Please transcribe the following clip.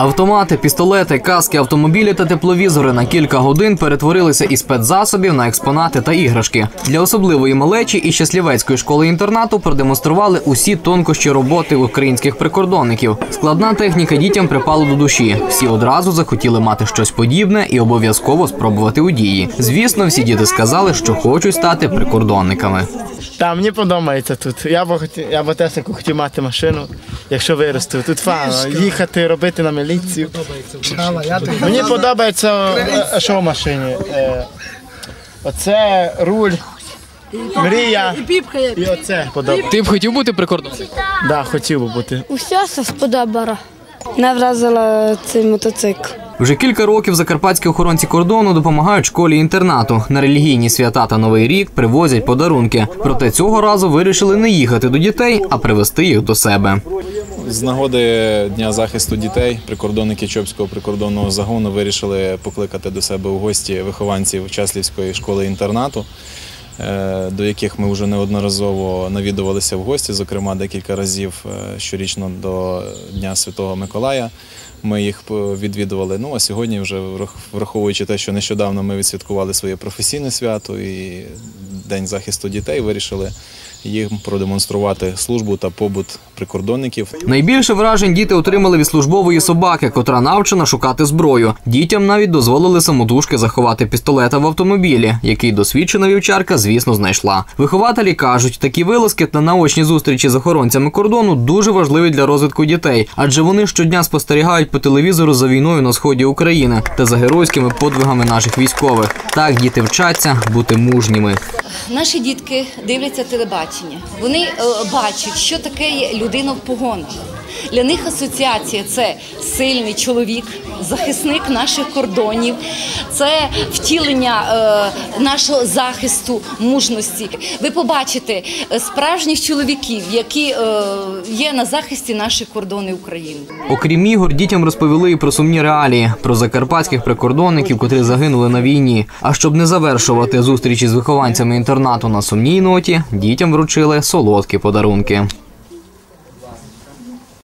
Автомати, пістолети, каски, автомобілі та тепловізори на кілька годин перетворилися із спецзасобів на експонати та іграшки. Для особливої малечі і щаслівецької школи інтернату продемонстрували усі тонкощі роботи українських прикордонників. Складна техніка дітям припала до душі. Всі одразу захотіли мати щось подібне і обов'язково спробувати у дії. Звісно, всі діти сказали, що хочуть стати прикордонниками. Та мені подобається тут. Я б хотів, я б теж хотів мати машину, якщо виросту. Тут фано, їхати, робити на міліцію. Мені подобається, е, що в машині. Е, Оце руль, мрія. І оце подобається. Ти б хотів бути прикордонником? Да, хотів би бути. Усе все сподобало. Не вразила цей мотоцикл. Вже кілька років закарпатські охоронці кордону допомагають школі інтернату. На релігійні свята та новий рік привозять подарунки. Проте цього разу вирішили не їхати до дітей, а привезти їх до себе. З нагоди Дня захисту дітей прикордонники Чопського прикордонного загону вирішили покликати до себе у гості вихованців Часлівської школи інтернату, е, до яких ми вже неодноразово навідувалися в гості, зокрема декілька разів е, щорічно до Дня Святого Миколая. Ми їх відвідували. Ну а сьогодні, вже враховуючи те, що нещодавно ми відсвяткували своє професійне свято і День захисту дітей, вирішили їм продемонструвати службу та побут прикордонників. Найбільше вражень діти отримали від службової собаки, котра навчена шукати зброю. Дітям навіть дозволили самотужки заховати пістолета в автомобілі, який досвідчена вівчарка, звісно, знайшла. Вихователі кажуть, такі вилазки та наочні зустрічі з охоронцями кордону дуже важливі для розвитку дітей, адже вони щодня спостерігають по телевізору за війною на сході України та за геройськими подвигами наших військових. Так діти вчаться бути мужніми. Наші дітки дивляться телебачення. Вони е, бачать, що таке людина в погонах. Для них асоціація це сильний чоловік, захисник наших кордонів, це втілення е, нашого захисту, мужності. Ви побачите е, справжніх чоловіків, які є на захисті наших кордонів України. Окрім ігор, дітям розповіли і про сумні реалії, про закарпатських прикордонників, котрі загинули на війні. А щоб не завершувати зустрічі з вихованцями інтернату на сумній ноті, дітям вручили солодкі подарунки.